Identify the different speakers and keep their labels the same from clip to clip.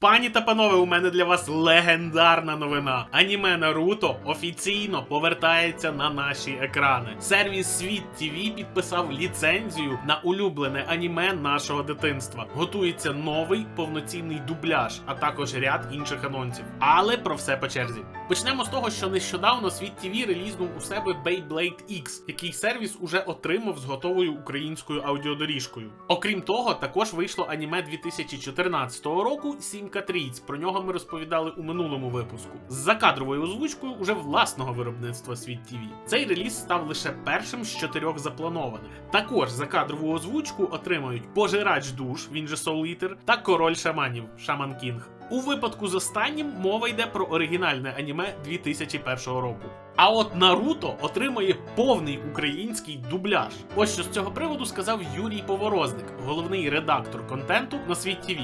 Speaker 1: Пані та панове, у мене для вас легендарна новина. Аніме Наруто офіційно повертається на наші екрани. Сервіс Світ ТВ підписав ліцензію на улюблене аніме нашого дитинства. Готується новий повноцінний дубляж, а також ряд інших анонсів. Але про все по черзі. Почнемо з того, що нещодавно Світ ТВ релізнув у себе Beyblade X, який сервіс уже отримав з готовою українською аудіодоріжкою. Окрім того, також вийшло аніме 2014 року Трійць. Про нього ми розповідали у минулому випуску. З закадровою озвучкою уже власного виробництва Світ ТВ. Цей реліз став лише першим з чотирьох запланованих. Також закадрову озвучку отримають Пожирач душ, він же Soul Eater, та Король шаманів Шаман Кінг. У випадку з останнім мова йде про оригінальне аніме 2001 року. А от Наруто отримає повний український дубляж. Ось що з цього приводу сказав Юрій Поворозник, головний редактор контенту на світ ТВ.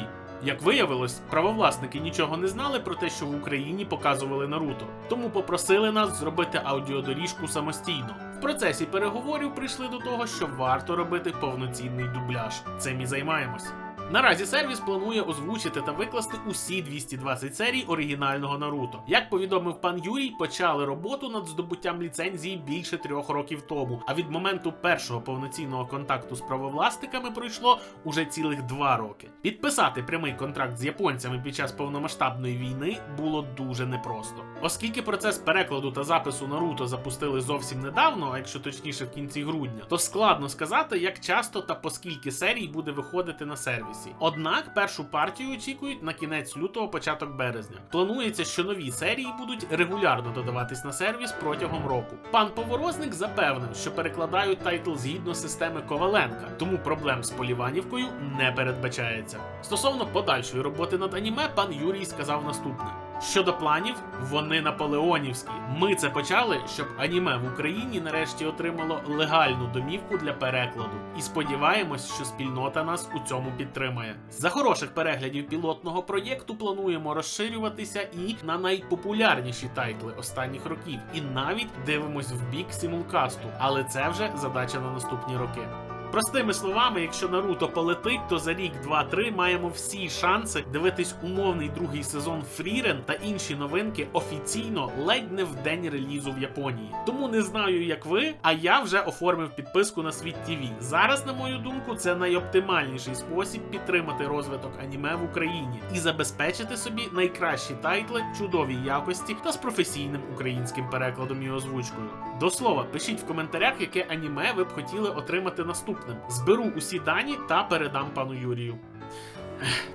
Speaker 1: Як виявилось, правовласники нічого не знали про те, що в Україні показували Наруто, тому попросили нас зробити аудіодоріжку самостійно. В процесі переговорів прийшли до того, що варто робити повноцінний дубляж. Цим і займаємось. Наразі сервіс планує озвучити та викласти усі 220 серій оригінального Наруто. Як повідомив пан Юрій, почали роботу над здобуттям ліцензії більше трьох років тому. А від моменту першого повноцінного контакту з правовласниками пройшло уже цілих два роки. Підписати прямий контракт з японцями під час повномасштабної війни було дуже непросто, оскільки процес перекладу та запису Наруто запустили зовсім недавно, а якщо точніше в кінці грудня, то складно сказати, як часто та по скільки серій буде виходити на сервісі. Однак першу партію очікують на кінець лютого, початок березня. Планується, що нові серії будуть регулярно додаватись на сервіс протягом року. Пан Поворозник запевнив, що перекладають тайтл згідно системи Коваленка, тому проблем з поліванівкою не передбачається. Стосовно подальшої роботи над аніме, пан Юрій сказав наступне. Щодо планів, вони наполеонівські. Ми це почали, щоб аніме в Україні нарешті отримало легальну домівку для перекладу. І сподіваємось, що спільнота нас у цьому підтримає. За хороших переглядів пілотного проєкту плануємо розширюватися і на найпопулярніші тайтли останніх років, і навіть дивимось в бік симулкасту, але це вже задача на наступні роки. Простими словами, якщо Наруто полетить, то за рік, два-три маємо всі шанси дивитись умовний другий сезон Фрірен та інші новинки офіційно ледь не в день релізу в Японії. Тому не знаю, як ви, а я вже оформив підписку на світ ТВ. Зараз, на мою думку, це найоптимальніший спосіб підтримати розвиток аніме в Україні і забезпечити собі найкращі тайтли чудовій якості та з професійним українським перекладом і озвучкою. До слова, пишіть в коментарях, яке аніме ви б хотіли отримати наступним. Зберу усі дані та передам пану Юрію.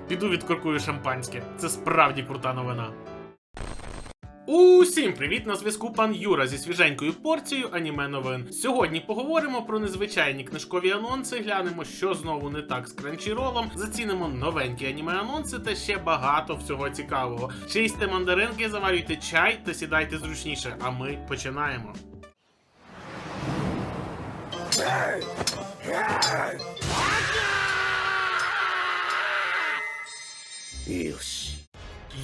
Speaker 1: Піду відкоркую шампанське. Це справді крута новина. Усім привіт! На зв'язку пан Юра зі свіженькою порцією аніме новин. Сьогодні поговоримо про незвичайні книжкові анонси, глянемо, що знову не так з кранчіролом, зацінимо новенькі аніме анонси та ще багато всього цікавого. Чисте мандаринки, заварюйте чай та сідайте зручніше. А ми починаємо. よし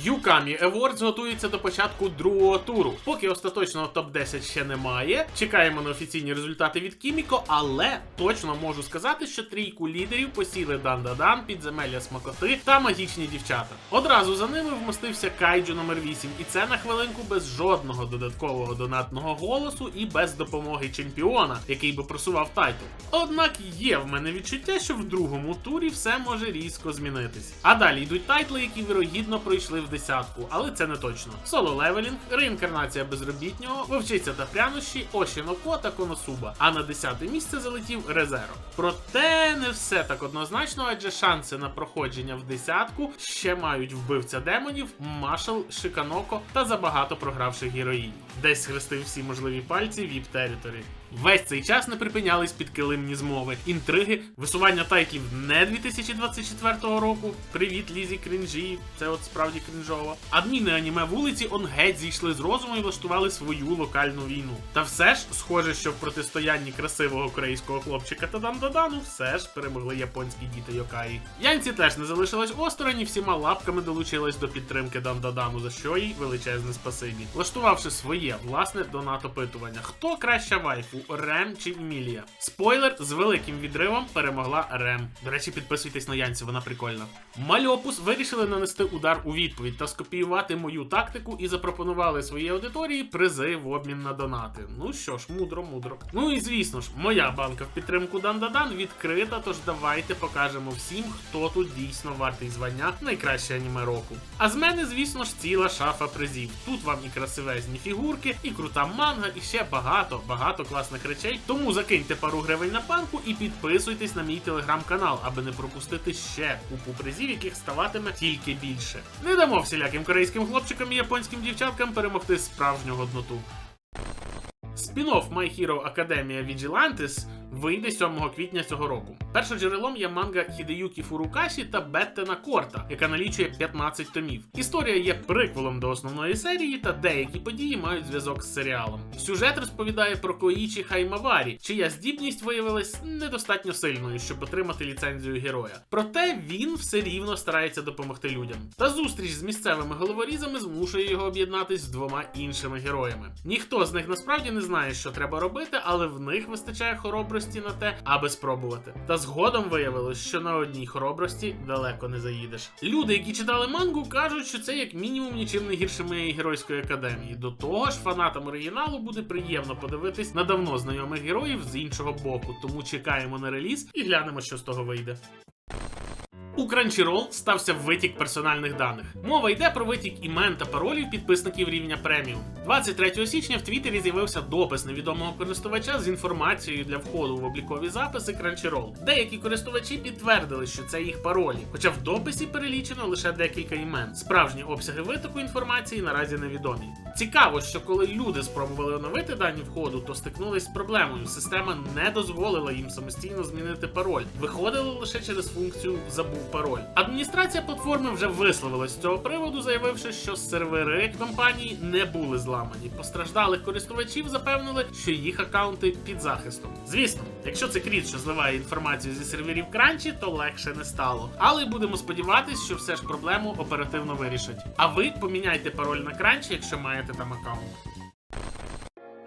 Speaker 1: Юкамі Awards готується до початку другого туру. Поки остаточного топ-10 ще немає. Чекаємо на офіційні результати від Кіміко, але точно можу сказати, що трійку лідерів посіли Дан-Дадан, підземелля смакоти та магічні дівчата. Одразу за ними вмостився Кайджу номер 8 і це на хвилинку без жодного додаткового донатного голосу і без допомоги чемпіона, який би просував тайтл. Однак є в мене відчуття, що в другому турі все може різко змінитись. А далі йдуть тайтли, які вірогідно пройшли в десятку, але це не точно. Соло левелінг, реінкарнація безробітнього, вовчиця та прянощі, Ошіноко та Коносуба. А на десяте місце залетів Резеро. Проте не все так однозначно, адже шанси на проходження в десятку ще мають вбивця демонів, Машал, Шиканоко та забагато програвших героїнь. Десь схрестив всі можливі пальці Віп Территорі. Весь цей час не припинялись підкилимні змови, інтриги, висування тайтлів не 2024 року. Привіт, Лізі крінжі, це от справді крінжово. Адміни аніме вулиці он геть зійшли з розуму і влаштували свою локальну війну. Та все ж, схоже, що в протистоянні красивого корейського хлопчика та Дандадану все ж перемогли японські діти Йокаї. Янці теж не залишилась осторонь і всіма лапками долучилась до підтримки Дандадану, за що їй величезне спасибі, влаштувавши своє власне донат опитування. Хто краща вайфу? Рем чи Емілія. Спойлер, з великим відривом перемогла Рем. До речі, підписуйтесь на Янцю, вона прикольна. Мальопус вирішили нанести удар у відповідь та скопіювати мою тактику і запропонували своїй аудиторії призи в обмін на донати. Ну що ж, мудро, мудро. Ну і звісно ж, моя банка в підтримку Дандадан відкрита, тож давайте покажемо всім, хто тут дійсно вартий звання найкраще аніме року. А з мене, звісно ж, ціла шафа призів. Тут вам і красивезні фігурки, і крута манга, і ще багато, багато класних речей. Тому закиньте пару гривень на банку і підписуйтесь на мій телеграм-канал, аби не пропустити ще купу призів, яких ставатиме тільки більше. Не дамо всіляким корейським хлопчикам і японським дівчаткам перемогти справжню годноту. Спін-офф My Hero Academia Vigilantes вийде 7 квітня цього року. Першоджерелом є манга Хідеюкі Фурукаші та Беттена Корта, яка налічує 15 томів. Історія є приквелом до основної серії, та деякі події мають зв'язок з серіалом. Сюжет розповідає про Коїчі Хаймаварі, чия здібність виявилась недостатньо сильною, щоб отримати ліцензію героя. Проте він все рівно старається допомогти людям. Та зустріч з місцевими головорізами змушує його об'єднатись з двома іншими героями. Ніхто з них насправді не знає, що треба робити, але в них вистачає хоробрості на те, аби спробувати. Та згодом виявилось, що на одній хоробрості далеко не заїдеш. Люди, які читали мангу, кажуть, що це як мінімум нічим не гірше моєї геройської академії. До того ж, фанатам оригіналу буде приємно подивитись на давно знайомих героїв з іншого боку. Тому чекаємо на реліз і глянемо, що з того вийде. У Crunchyroll стався витік персональних даних. Мова йде про витік імен та паролів підписників рівня преміум. 23 січня в Твіттері з'явився допис невідомого користувача з інформацією для входу в облікові записи Crunchyroll. Деякі користувачі підтвердили, що це їх паролі, хоча в дописі перелічено лише декілька імен. Справжні обсяги витоку інформації наразі невідомі. Цікаво, що коли люди спробували оновити дані входу, то стикнулись з проблемою. Система не дозволила їм самостійно змінити пароль. Виходили лише через функцію забув пароль. Адміністрація платформи вже висловилась з цього приводу, заявивши, що сервери компанії не були зламані. Постраждалих користувачів запевнили, що їх аккаунти під захистом. Звісно, якщо це кріт, що зливає інформацію зі серверів кранчі, то легше не стало. Але будемо сподіватися, що все ж проблему оперативно вирішать. А ви поміняйте пароль на кранчі, якщо маєте там аккаунт.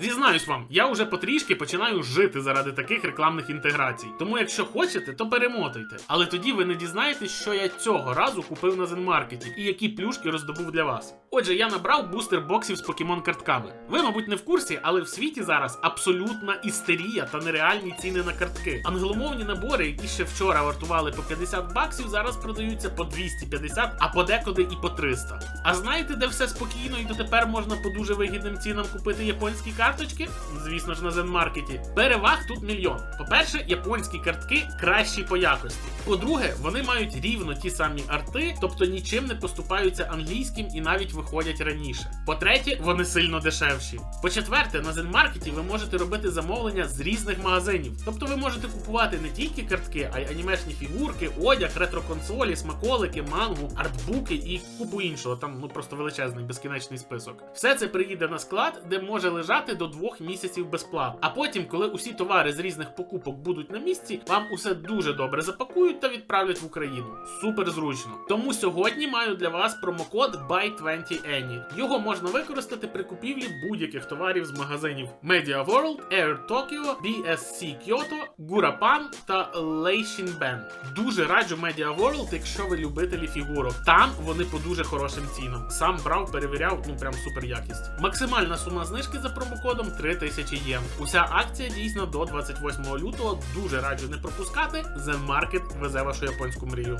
Speaker 1: Зізнаюсь вам, я уже потрішки починаю жити заради таких рекламних інтеграцій. Тому, якщо хочете, то перемотуйте. Але тоді ви не дізнаєтесь, що я цього разу купив на Зенмаркеті і які плюшки роздобув для вас. Отже, я набрав бустер боксів з покемон картками. Ви, мабуть, не в курсі, але в світі зараз абсолютна істерія та нереальні ціни на картки. Англомовні набори, які ще вчора вартували по 50 баксів, зараз продаються по 250, а подекуди і по 300. А знаєте, де все спокійно і дотепер можна по дуже вигідним цінам купити японські карточки? Звісно ж, на Зенмаркеті. Переваг тут мільйон. По-перше, японські картки кращі по якості. По-друге, вони мають рівно ті самі арти, тобто нічим не поступаються англійським і навіть виходять раніше. По-третє, вони сильно дешевші. По-четверте, на Зенмаркеті ви можете робити замовлення з різних магазинів. Тобто ви можете купувати не тільки картки, а й анімешні фігурки, одяг, ретро-консолі, смаколики, мангу, артбуки і купу іншого. Там ну просто величезний безкінечний список. Все це приїде на склад, де може лежати до двох місяців безплатно. А потім, коли усі товари з різних покупок будуть на місці, вам усе дуже добре запакують та відправлять в Україну. Супер зручно. Тому сьогодні маю для вас промокод BUY20ANY. Його можна використати при купівлі будь-яких товарів з магазинів Media World, Air Tokyo, BSC Kyoto, Gurapan та Leishinben. Дуже раджу Media World, якщо ви любителі фігурок. Там вони по дуже хорошим цінам. Сам брав, перевіряв, ну прям супер якість. Максимальна сума знижки за промокодом 3000 єн. Уся акція дійсно до 28 лютого. Дуже раджу не пропускати. The Market везе вашу японську мрію.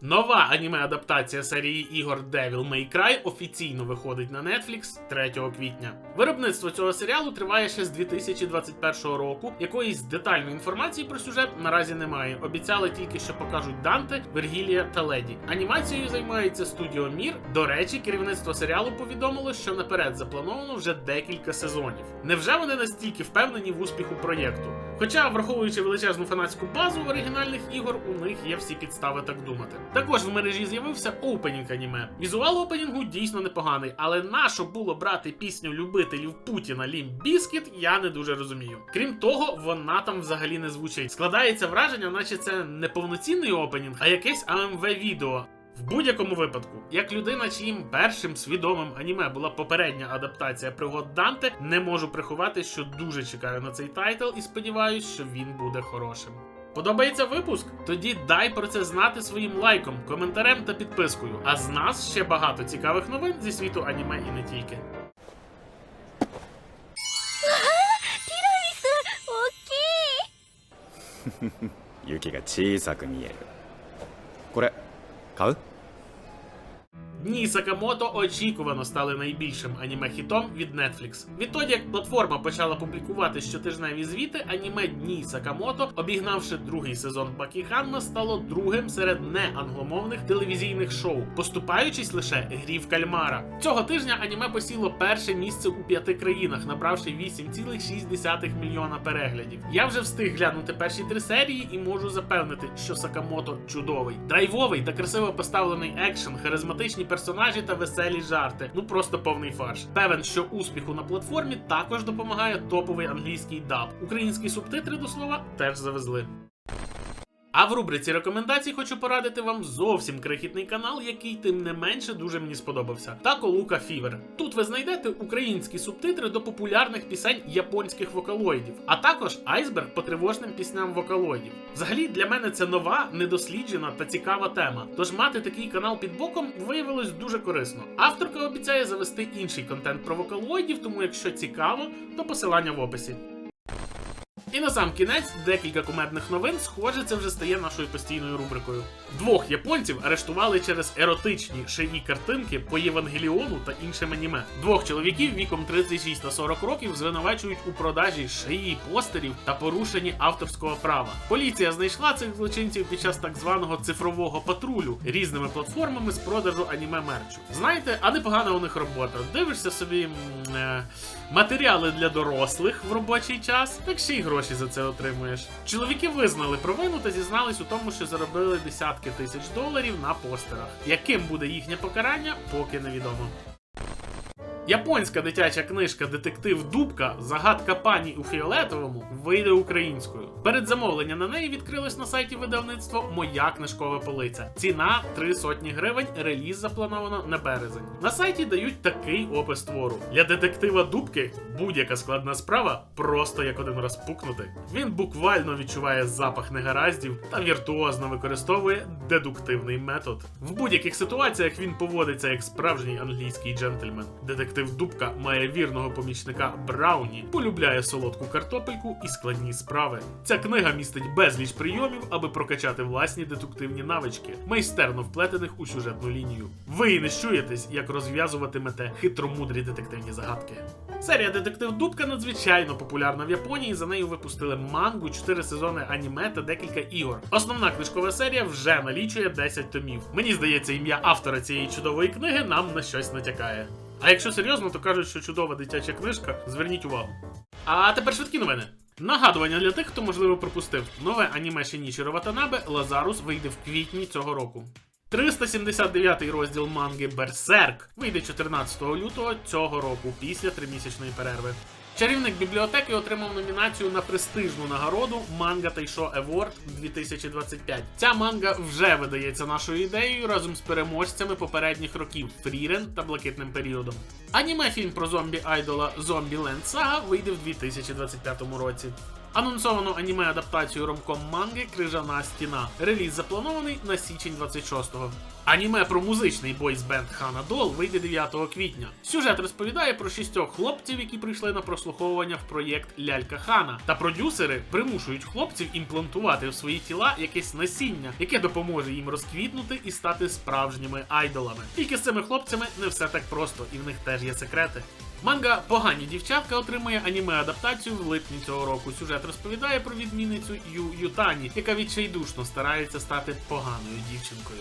Speaker 1: Нова аніме-адаптація серії ігор Devil May Cry офіційно виходить на Netflix 3 квітня. Виробництво цього серіалу триває ще з 2021 року. Якоїсь детальної інформації про сюжет наразі немає. Обіцяли тільки, що покажуть Данте, Вергілія та Леді. Анімацією займається студіо Мір. До речі, керівництво серіалу повідомило, що наперед заплановано вже декілька сезонів. Невже вони настільки впевнені в успіху проєкту? Хоча, враховуючи величезну фанатську базу оригінальних ігор, у них є всі підстави так думати. Також в мережі з'явився опенінг аніме. Візуал опенінгу дійсно непоганий, але нащо було брати пісню любителів Путіна Лім Біскіт, я не дуже розумію. Крім того, вона там взагалі не звучить. Складається враження, наче це не повноцінний опенінг, а якесь АМВ відео. В будь-якому випадку, як людина, чиїм першим свідомим аніме була попередня адаптація пригод Данте, не можу приховати, що дуже чекаю на цей тайтл і сподіваюся, що він буде хорошим. Подобається випуск? Тоді дай про це знати своїм лайком, коментарем та підпискою. А з нас ще багато цікавих новин зі світу аніме і не тільки.
Speaker 2: 雪が小さく見えるこれ 凯恩
Speaker 1: Дні Сакамото очікувано стали найбільшим аніме-хітом від Netflix. Відтоді, як платформа почала публікувати щотижневі звіти, аніме Дні Сакамото, обігнавши другий сезон Бакіханна, стало другим серед неангломовних телевізійних шоу, поступаючись лише грі в кальмара. Цього тижня аніме посіло перше місце у п'яти країнах, набравши 8,6 мільйона переглядів. Я вже встиг глянути перші три серії і можу запевнити, що Сакамото чудовий, драйвовий та красиво поставлений екшен, харизматичні персонажі та веселі жарти. Ну просто повний фарш. Певен, що успіху на платформі також допомагає топовий англійський даб. Українські субтитри до слова теж завезли. А в рубриці рекомендацій хочу порадити вам зовсім крихітний канал, який тим не менше дуже мені сподобався. Тако Лука Фівер. Тут ви знайдете українські субтитри до популярних пісень японських вокалоїдів, а також айсберг по тривожним пісням вокалоїдів. Взагалі для мене це нова, недосліджена та цікава тема. Тож мати такий канал під боком виявилось дуже корисно. Авторка обіцяє завести інший контент про вокалоїдів, тому якщо цікаво, то посилання в описі. І на сам кінець декілька кумедних новин, схоже, це вже стає нашою постійною рубрикою. Двох японців арештували через еротичні шиї картинки по Євангеліону та іншим аніме. Двох чоловіків віком 36 та 40 років звинувачують у продажі шиї постерів та порушенні авторського права. Поліція знайшла цих злочинців під час так званого цифрового патрулю різними платформами з продажу аніме мерчу. Знаєте, а непогана у них робота. Дивишся собі. е, Матеріали для дорослих в робочий час, так ще й гроші за це отримуєш. Чоловіки визнали провину та зізнались у тому, що заробили десятки тисяч доларів на постерах. Яким буде їхнє покарання, поки невідомо. Японська дитяча книжка Детектив Дубка Загадка пані у фіолетовому вийде українською. Передзамовлення на неї відкрилось на сайті видавництва Моя книжкова полиця. Ціна 3 сотні гривень. Реліз заплановано на березень. На сайті дають такий опис твору. Для детектива Дубки будь-яка складна справа просто як один раз пукнути. Він буквально відчуває запах негараздів та віртуозно використовує дедуктивний метод. В будь-яких ситуаціях він поводиться як справжній англійський джентльмен. Детектив Дубка має вірного помічника Брауні, полюбляє солодку картопельку і складні справи. Ця книга містить безліч прийомів, аби прокачати власні детективні навички, майстерно вплетених у сюжетну лінію. Ви не чуєтесь, як розв'язуватимете хитромудрі детективні загадки. Серія Детектив Дубка надзвичайно популярна в Японії. За нею випустили мангу, 4 сезони аніме та декілька ігор. Основна книжкова серія вже налічує 10 томів. Мені здається, ім'я автора цієї чудової книги нам на щось натякає. А якщо серйозно, то кажуть, що чудова дитяча книжка, зверніть увагу. А тепер швидкі новини. Нагадування для тих, хто можливо пропустив. Нове аніме Шенічіро Ватанабе Лазарус вийде в квітні цього року. 379 розділ манги Берсерк вийде 14 лютого цього року після тримісячної перерви. Чарівник бібліотеки отримав номінацію на престижну нагороду Манга Тайшо Еворд 2025. Ця манга вже видається нашою ідеєю разом з переможцями попередніх років Фрірен та Блакитним періодом. Аніме фільм про зомбі айдола Зомбі Ленд Сага вийде в 2025 році. Анонсовано аніме адаптацію ромком манги Крижана стіна. Реліз запланований на січень 26-го. Аніме про музичний бойсбенд Хана Дол вийде 9 квітня. Сюжет розповідає про шістьох хлопців, які прийшли на прослуховування в проєкт Лялька Хана. Та продюсери примушують хлопців імплантувати в свої тіла якесь насіння, яке допоможе їм розквітнути і стати справжніми айдолами. Тільки з цими хлопцями не все так просто, і в них теж є секрети. Манга Погані дівчатка отримує аніме-адаптацію в липні цього року. Сюжет розповідає про відмінницю Ю Ютані, яка відчайдушно старається стати поганою дівчинкою.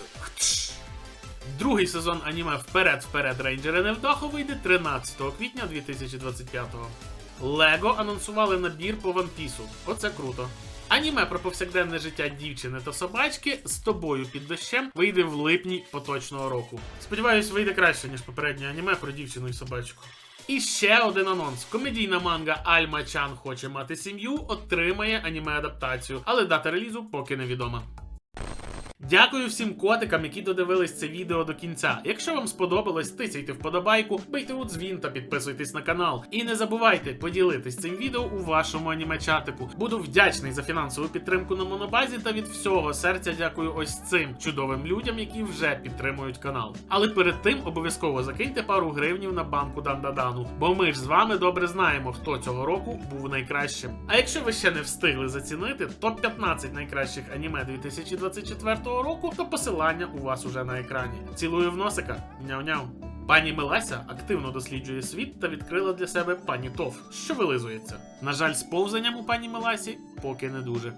Speaker 1: Другий сезон аніме Вперед вперед Рейнджери Невдахо вийде 13 квітня 2025-го. Лего анонсували набір по Piece. Оце круто. Аніме про повсякденне життя дівчини та собачки з тобою під дощем вийде в липні поточного року. Сподіваюсь, вийде краще, ніж попереднє аніме про дівчину і собачку. І ще один анонс: комедійна манга Альма Чан хоче мати сім'ю, отримає аніме адаптацію, але дата релізу поки невідома. Дякую всім котикам, які додивились це відео до кінця. Якщо вам сподобалось, тисяйте вподобайку, бийте у дзвін та підписуйтесь на канал. І не забувайте поділитись цим відео у вашому аніме-чатику. Буду вдячний за фінансову підтримку на монобазі та від всього серця дякую ось цим чудовим людям, які вже підтримують канал. Але перед тим обов'язково закиньте пару гривнів на банку Дандадану, бо ми ж з вами добре знаємо, хто цього року був найкращим. А якщо ви ще не встигли зацінити топ 15 найкращих аніме 2024 року, то посилання у вас уже на екрані. Цілую в носика, няу-няу. Пані Мелася активно досліджує світ та відкрила для себе пані Тов, що вилизується. На жаль, з повзанням у пані Меласі поки не дуже.